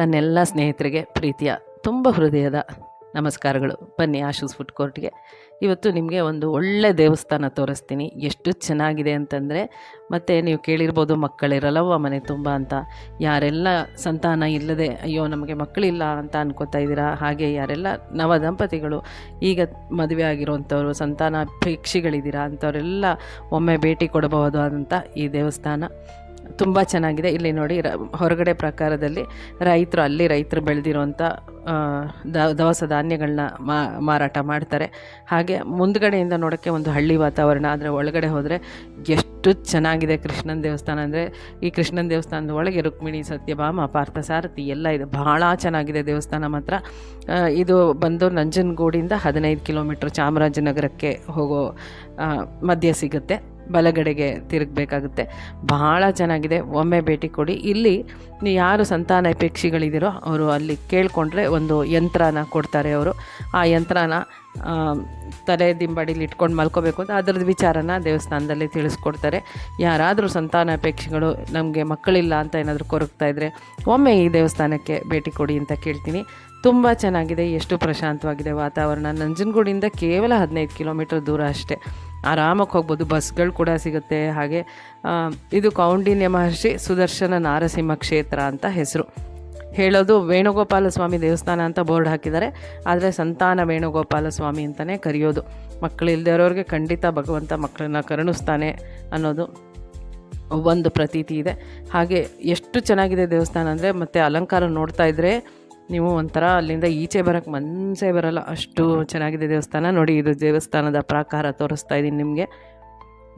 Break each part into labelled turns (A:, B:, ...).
A: ನನ್ನೆಲ್ಲ ಸ್ನೇಹಿತರಿಗೆ ಪ್ರೀತಿಯ, ತುಂಬ ಹೃದಯದ ನಮಸ್ಕಾರಗಳು. ಬನ್ನಿ ಆಶೂಸ್ ಫುಡ್ ಕೋರ್ಟ್ಗೆ. ಇವತ್ತು ನಿಮಗೆ ಒಂದು ಒಳ್ಳೆ ದೇವಸ್ಥಾನ ತೋರಿಸ್ತೀನಿ. ಎಷ್ಟು ಚೆನ್ನಾಗಿದೆ ಅಂತಂದರೆ, ಮತ್ತು ನೀವು ಕೇಳಿರ್ಬೋದು ಮಕ್ಕಳಿರಲ್ಲವ ಮನೆ ತುಂಬ ಅಂತ. ಯಾರೆಲ್ಲ ಸಂತಾನ ಇಲ್ಲದೆ, ಅಯ್ಯೋ ನಮಗೆ ಮಕ್ಕಳಿಲ್ಲ ಅಂತ ಅನ್ಕೋತಾ ಇದ್ದೀರಾ? ಹಾಗೆ ಯಾರೆಲ್ಲ ನವ ದಂಪತಿಗಳು ಈಗ ಮದುವೆ ಆಗಿರೋವಂಥವ್ರು ಸಂತಾನ ಅಪೇಕ್ಷಿಗಳಿದ್ದೀರಾ ಅಂಥವರೆಲ್ಲ ಒಮ್ಮೆ ಭೇಟಿ ಅಂತ ಈ ದೇವಸ್ಥಾನ. ತುಂಬ ಚೆನ್ನಾಗಿದೆ. ಇಲ್ಲಿ ನೋಡಿ ಹೊರಗಡೆ ಪ್ರಕಾರದಲ್ಲಿ ರೈತರು ಅಲ್ಲಿ ರೈತರು ಬೆಳೆದಿರುವಂಥ ದವಸ ಧಾನ್ಯಗಳನ್ನ ಮಾರಾಟ ಮಾಡ್ತಾರೆ. ಹಾಗೆ ಮುಂದ್ಗಡೆಯಿಂದ ನೋಡೋಕ್ಕೆ ಒಂದು ಹಳ್ಳಿ ವಾತಾವರಣ, ಆದರೆ ಒಳಗಡೆ ಹೋದರೆ ಎಷ್ಟು ಚೆನ್ನಾಗಿದೆ ಕೃಷ್ಣನ ದೇವಸ್ಥಾನ ಅಂದರೆ, ಈ ಕೃಷ್ಣನ ದೇವಸ್ಥಾನದ ಒಳಗೆ ರುಕ್ಮಿಣಿ, ಸತ್ಯಭಾಮ ಪಾರ್ಥಸಾರಥಿ ಎಲ್ಲ ಇದೆ. ಭಾಳ ಚೆನ್ನಾಗಿದೆ ದೇವಸ್ಥಾನ ಮಾತ್ರ. ಇದು ಬಂದು ನಂಜನಗೂಡಿಂದ ಹದಿನೈದು ಕಿಲೋಮೀಟ್ರ್ ಚಾಮರಾಜನಗರಕ್ಕೆ ಹೋಗೋ ಮಧ್ಯೆ ಸಿಗುತ್ತೆ. ಬಲಗಡೆಗೆ ತಿರುಗಬೇಕಾಗುತ್ತೆ. ಬಹಳ ಚೆನ್ನಾಗಿದೆ. ಒಮ್ಮೆ ಭೇಟಿ ಕೊಡಿ. ಇಲ್ಲಿ ಯಾರು ಸಂತಾನ ಅಪೇಕ್ಷಿಗಳಿದ್ದೀರೋ ಅವರು ಅಲ್ಲಿ ಕೇಳಿಕೊಂಡ್ರೆ ಒಂದು ಯಂತ್ರನ ಕೊಡ್ತಾರೆ ಅವರು. ಆ ಯಂತ್ರನ ತಲೆ ದಿಂಬಡಿಲಿ ಇಟ್ಕೊಂಡು ಮಲ್ಕೋಬೇಕು ಅಂತ ಅದ್ರದ್ದು ವಿಚಾರನ ದೇವಸ್ಥಾನದಲ್ಲಿ ತಿಳಿಸ್ಕೊಡ್ತಾರೆ. ಯಾರಾದರೂ ಸಂತಾನ ಅಪೇಕ್ಷಿಗಳು ನಮಗೆ ಮಕ್ಕಳಿಲ್ಲ ಅಂತ ಏನಾದರೂ ಕೊರಗ್ತಾ ಇದ್ದರೆ ಒಮ್ಮೆ ಈ ದೇವಸ್ಥಾನಕ್ಕೆ ಭೇಟಿ ಕೊಡಿ ಅಂತ ಕೇಳ್ತೀನಿ. ತುಂಬ ಚೆನ್ನಾಗಿದೆ. ಎಷ್ಟು ಪ್ರಶಾಂತವಾಗಿದೆ ವಾತಾವರಣ. ನಂಜನಗೂಡಿಂದ ಕೇವಲ ಹದಿನೈದು ಕಿಲೋಮೀಟರ್ ದೂರ ಅಷ್ಟೇ. ಆರಾಮಾಗಿ ಹೋಗ್ಬೋದು, ಬಸ್ಗಳು ಕೂಡ ಸಿಗುತ್ತೆ. ಹಾಗೆ ಇದು ಕೌಂಡಿನ್ಯ ಮಹರ್ಷಿ ಸುದರ್ಶನ ನಾರಸಿಂಹ ಕ್ಷೇತ್ರ ಅಂತ ಹೆಸರು. ಹೇಳೋದು ವೇಣುಗೋಪಾಲ ಸ್ವಾಮಿ ದೇವಸ್ಥಾನ ಅಂತ ಬೋರ್ಡ್ ಹಾಕಿದ್ದಾರೆ. ಆದರೆ ಸಂತಾನ ವೇಣುಗೋಪಾಲ ಸ್ವಾಮಿ ಅಂತಲೇ ಕರೆಯೋದು. ಮಕ್ಕಳಿಲ್ದಿರೋರಿಗೆ ಖಂಡಿತ ಭಗವಂತ ಮಕ್ಕಳನ್ನ ಕರುಣಿಸ್ತಾನೆ ಅನ್ನೋದು ಒಂದು ಪ್ರತೀತಿ ಇದೆ. ಹಾಗೆ ಎಷ್ಟು ಚೆನ್ನಾಗಿದೆ ದೇವಸ್ಥಾನ ಅಂದರೆ ಮತ್ತು ಅಲಂಕಾರ ನೋಡ್ತಾ ಇದ್ದರೆ ನೀವು ಒಂಥರ ಅಲ್ಲಿಂದ ಈಚೆ ಬರೋಕ್ಕೆ ಮನಸ್ಸೇ ಬರಲ್ಲ. ಅಷ್ಟು ಚೆನ್ನಾಗಿದೆ ದೇವಸ್ಥಾನ. ನೋಡಿ, ಇದು ದೇವಸ್ಥಾನದ ಪ್ರಾಕಾರ ತೋರಿಸ್ತಾ ಇದ್ದೀನಿ ನಿಮಗೆ.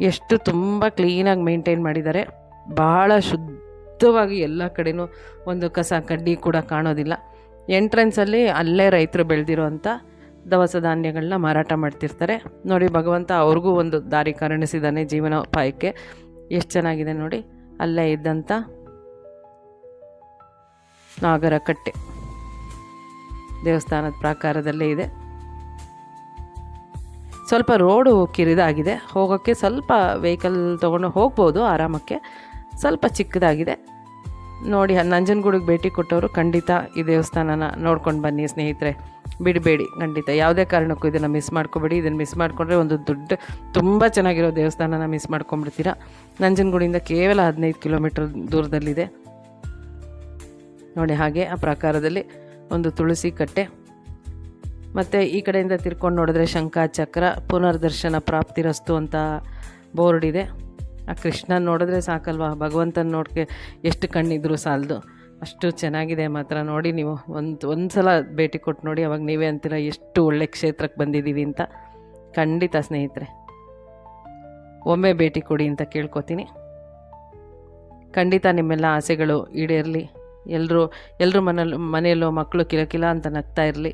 A: ಎಷ್ಟು ತುಂಬ ಕ್ಲೀನಾಗಿ ಮೇಂಟೈನ್ ಮಾಡಿದ್ದಾರೆ. ಭಾಳ ಶುದ್ಧವಾಗಿ ಎಲ್ಲ ಕಡೆನೂ ಒಂದು ಕಸ, ಕಡ್ಡಿ ಕೂಡ ಕಾಣೋದಿಲ್ಲ. ಎಂಟ್ರೆನ್ಸಲ್ಲಿ ಅಲ್ಲೇ ರೈತರು ಬೆಳೆದಿರೋವಂಥ ದವಸ ಧಾನ್ಯಗಳನ್ನ ಮಾರಾಟ ಮಾಡ್ತಿರ್ತಾರೆ. ನೋಡಿ, ಭಗವಂತ ಅವ್ರಿಗೂ ಒಂದು ದಾರಿ ಕರುಣಿಸಿದ್ದಾನೆ ಜೀವನೋಪಾಯಕ್ಕೆ. ಎಷ್ಟು ಚೆನ್ನಾಗಿದೆ ನೋಡಿ. ಅಲ್ಲೇ ಇದ್ದಂಥ ನಾಗರ ಕಟ್ಟೆ ದೇವಸ್ಥಾನದ ಪ್ರಾಕಾರದಲ್ಲೇ ಇದೆ. ಸ್ವಲ್ಪ ರೋಡು ಕಿರಿದಾಗಿದೆ. ಹೋಗೋಕ್ಕೆ ಸ್ವಲ್ಪ ವೆಹಿಕಲ್ ತೊಗೊಂಡು ಹೋಗ್ಬೋದು ಆರಾಮಕ್ಕೆ. ಸ್ವಲ್ಪ ಚಿಕ್ಕದಾಗಿದೆ. ನೋಡಿ, ನಂಜನಗೂಡಿಗೆ ಭೇಟಿ ಕೊಟ್ಟವರು ಖಂಡಿತ ಈ ದೇವಸ್ಥಾನನ ನೋಡ್ಕೊಂಡು ಬನ್ನಿ ಸ್ನೇಹಿತರೆ. ಬಿಡಬೇಡಿ, ಖಂಡಿತ. ಯಾವುದೇ ಕಾರಣಕ್ಕೂ ಇದನ್ನು ಮಿಸ್ ಮಾಡ್ಕೊಬೇಡಿ. ಇದನ್ನು ಮಿಸ್ ಮಾಡಿಕೊಂಡ್ರೆ ಒಂದು ದೊಡ್ಡ ತುಂಬ ಚೆನ್ನಾಗಿರೋ ದೇವಸ್ಥಾನನ ಮಿಸ್ ಮಾಡ್ಕೊಂಬಿಡ್ತೀರಾ ನಂಜನಗೂಡಿಂದ ಕೇವಲ ಹದಿನೈದು ಕಿಲೋಮೀಟ್ರ್ ದೂರದಲ್ಲಿದೆ. ನೋಡಿ, ಹಾಗೆ ಆ ಪ್ರಕಾರದಲ್ಲಿ ಒಂದು ತುಳಸಿ ಕಟ್ಟೆ. ಮತ್ತು ಈ ಕಡೆಯಿಂದ ತಿರ್ಕೊಂಡು ನೋಡಿದ್ರೆ ಶಂಖ ಚಕ್ರ ಪುನರ್ದರ್ಶನ ಪ್ರಾಪ್ತಿರಸ್ತು ಅಂತ ಬೋರ್ಡ್ ಇದೆ. ಆ ಕೃಷ್ಣನ ನೋಡಿದ್ರೆ ಸಾಕಲ್ವಾ? ಭಗವಂತನ ನೋಡ್ಕೆ ಎಷ್ಟು ಕಣ್ಣಿದ್ರು ಸಾಲದು. ಅಷ್ಟು ಚೆನ್ನಾಗಿದೆ ಮಾತ್ರ. ನೋಡಿ ನೀವು, ಒಂದು ಒಂದು ಸಲ ಭೇಟಿ ಕೊಟ್ಟು ನೋಡಿ, ಅವಾಗ ನೀವೇ ಅಂತೀರ ಎಷ್ಟು ಒಳ್ಳೆ ಕ್ಷೇತ್ರಕ್ಕೆ ಬಂದಿದ್ದೀವಿ ಅಂತ. ಖಂಡಿತ ಸ್ನೇಹಿತರೆ. ಒಮ್ಮೆ ಭೇಟಿ ಕೊಡಿ ಅಂತ ಕೇಳ್ಕೊತೀನಿ. ಖಂಡಿತ ನಿಮ್ಮೆಲ್ಲ ಆಸೆಗಳು ಈಡೇರಲಿ. ಎಲ್ಲರೂ ಎಲ್ಲರೂ ಮನೇಲಿ, ಮನೆಯಲ್ಲೂ ಮಕ್ಕಳು ಕಿಲಕಿಲ ಅಂತ ನಗ್ತಾ ಇರಲಿ.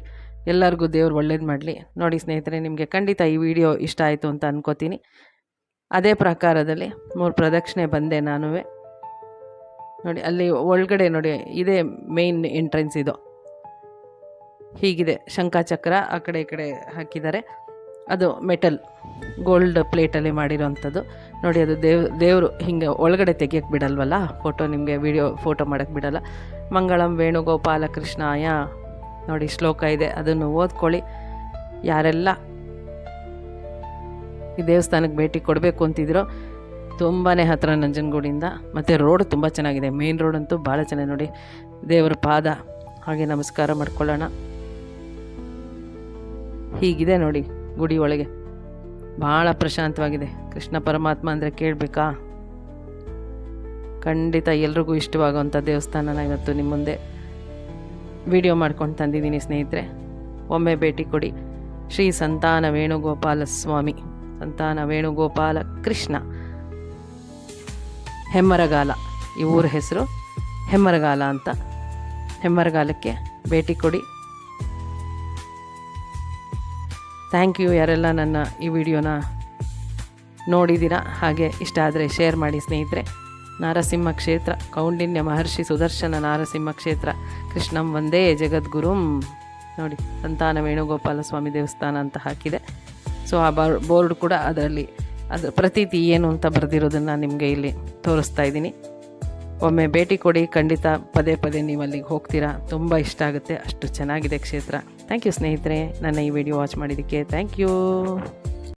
A: ಎಲ್ಲರಿಗೂ ದೇವ್ರು ಒಳ್ಳೇದು ಮಾಡಲಿ. ನೋಡಿ ಸ್ನೇಹಿತರೆ, ನಿಮಗೆ ಖಂಡಿತ ಈ ವಿಡಿಯೋ ಇಷ್ಟ ಆಯಿತು ಅಂತ ಅನ್ಕೋತೀನಿ. ಅದೇ ಪ್ರಕಾರದಲ್ಲಿ ಮೂರು ಪ್ರದಕ್ಷಿಣೆ ಬಂದೆ ನಾನು ನೋಡಿ, ಅಲ್ಲಿ ಒಳಗಡೆ ನೋಡಿ, ಇದೇ ಮೇನ್ ಎಂಟ್ರೆನ್ಸ್ ಇದು. ಹೀಗಿದೆ ಶಂಖಚಕ್ರ, ಆ ಕಡೆ ಈ ಕಡೆ ಹಾಕಿದ್ದಾರೆ. ಅದು ಮೆಟಲ್, ಗೋಲ್ಡ್ ಪ್ಲೇಟಲ್ಲಿ ಮಾಡಿರೋವಂಥದ್ದು. ನೋಡಿ, ಅದು ದೇವ್, ದೇವರು ಹಿಂಗೆ ಒಳಗಡೆ ತೆಗಿಯಕ್ಕೆ ಬಿಡಲ್ವಲ್ಲ? ಫೋಟೋ ನಿಮಗೆ ವಿಡಿಯೋ, ಫೋಟೋ ಮಾಡೋಕ್ಕೆ ಬಿಡಲ್ಲ. ಮಂಗಳಂ ವೇಣುಗೋಪಾಲ ಕೃಷ್ಣಾಯ ನೋಡಿ, ಶ್ಲೋಕ ಇದೆ. ಅದನ್ನು ಓದ್ಕೊಳ್ಳಿ. ಯಾರೆಲ್ಲ ಈ ದೇವಸ್ಥಾನಕ್ಕೆ ಭೇಟಿ ಕೊಡಬೇಕು ಅಂತಿದ್ರು ತುಂಬಾ ಹತ್ತಿರ ನಂಜನಗೂಡಿಂದ. ಮತ್ತು ರೋಡ್ ತುಂಬ ಚೆನ್ನಾಗಿದೆ. ಮೇನ್ ರೋಡ್ ಅಂತೂ ಭಾಳ ಚೆನ್ನಾಗಿ ನೋಡಿ, ದೇವರ ಪಾದ. ಹಾಗೆ ನಮಸ್ಕಾರ ಮಾಡ್ಕೊಳ್ಳೋಣ. ಹೀಗಿದೆ ನೋಡಿ. ಗುಡಿ ಒಳಗೆ. ಭಾಳ ಪ್ರಶಾಂತವಾಗಿದೆ. ಕೃಷ್ಣ ಪರಮಾತ್ಮ ಅಂದರೆ ಕೇಳಬೇಕಾ? ಖಂಡಿತ ಎಲ್ರಿಗೂ ಇಷ್ಟವಾಗುವಂಥ ದೇವಸ್ಥಾನನ ಇವತ್ತು ನಿಮ್ಮ ಮುಂದೆ ವಿಡಿಯೋ ಮಾಡ್ಕೊಂಡು ತಂದಿದ್ದೀನಿ ಸ್ನೇಹಿತರೆ. ಒಮ್ಮೆ ಭೇಟಿ ಕೊಡಿ. ಶ್ರೀ ಸಂತಾನ ವೇಣುಗೋಪಾಲ ಸ್ವಾಮಿ. ಸಂತಾನ ವೇಣುಗೋಪಾಲ ಕೃಷ್ಣ. ಹೆಮ್ಮರಗಾಲ. ಈ ಊರ ಹೆಸರು ಹೆಮ್ಮರಗಾಲ ಅಂತ. ಹೆಮ್ಮರಗಾಲಕ್ಕೆ ಭೇಟಿ ಕೊಡಿ. ಥ್ಯಾಂಕ್ ಯು ಯಾರೆಲ್ಲ ನನ್ನ ಈ ವಿಡಿಯೋನ ನೋಡಿದ್ದೀರಾ? ಹಾಗೆ ಇಷ್ಟ ಆದರೆ ಶೇರ್ ಮಾಡಿ ಸ್ನೇಹಿತರೆ. ನಾರಸಿಂಹ ಕ್ಷೇತ್ರ, ಕೌಂಡಿನ್ಯ ಮಹರ್ಷಿ ಸುದರ್ಶನ ನಾರಸಿಂಹ ಕ್ಷೇತ್ರ, ಕೃಷ್ಣಂ ಒಂದೇ ಜಗದ್ಗುರುಂ. ನೋಡಿ, ಸಂತಾನ ವೇಣುಗೋಪಾಲ ಸ್ವಾಮಿ ದೇವಸ್ಥಾನ ಅಂತ ಹಾಕಿದೆ. ಸೊ ಆ ಬಾರ್ ಬೋರ್ಡ್ ಕೂಡ ಅದರಲ್ಲಿ, ಅದರ ಪ್ರತೀತಿ ಏನು ಅಂತ ಬರೆದಿರೋದನ್ನು ನಿಮಗೆ ಇಲ್ಲಿ ತೋರಿಸ್ತಾ ಇದ್ದೀನಿ. ಒಮ್ಮೆ ಭೇಟಿ ಕೊಡಿ. ಖಂಡಿತ ಪದೇ ಪದೇ ನೀವು ಅಲ್ಲಿಗೆ ಹೋಗ್ತೀರಾ. ತುಂಬ ಇಷ್ಟ ಆಗುತ್ತೆ. ಅಷ್ಟು ಚೆನ್ನಾಗಿದೆ ಕ್ಷೇತ್ರ. ಥ್ಯಾಂಕ್ ಯು ಸ್ನೇಹಿತರೆ. ನನ್ನ ಈ ವಿಡಿಯೋ ವಾಚ್ ಮಾಡಿದ್ದಕ್ಕೆ ಥ್ಯಾಂಕ್ ಯು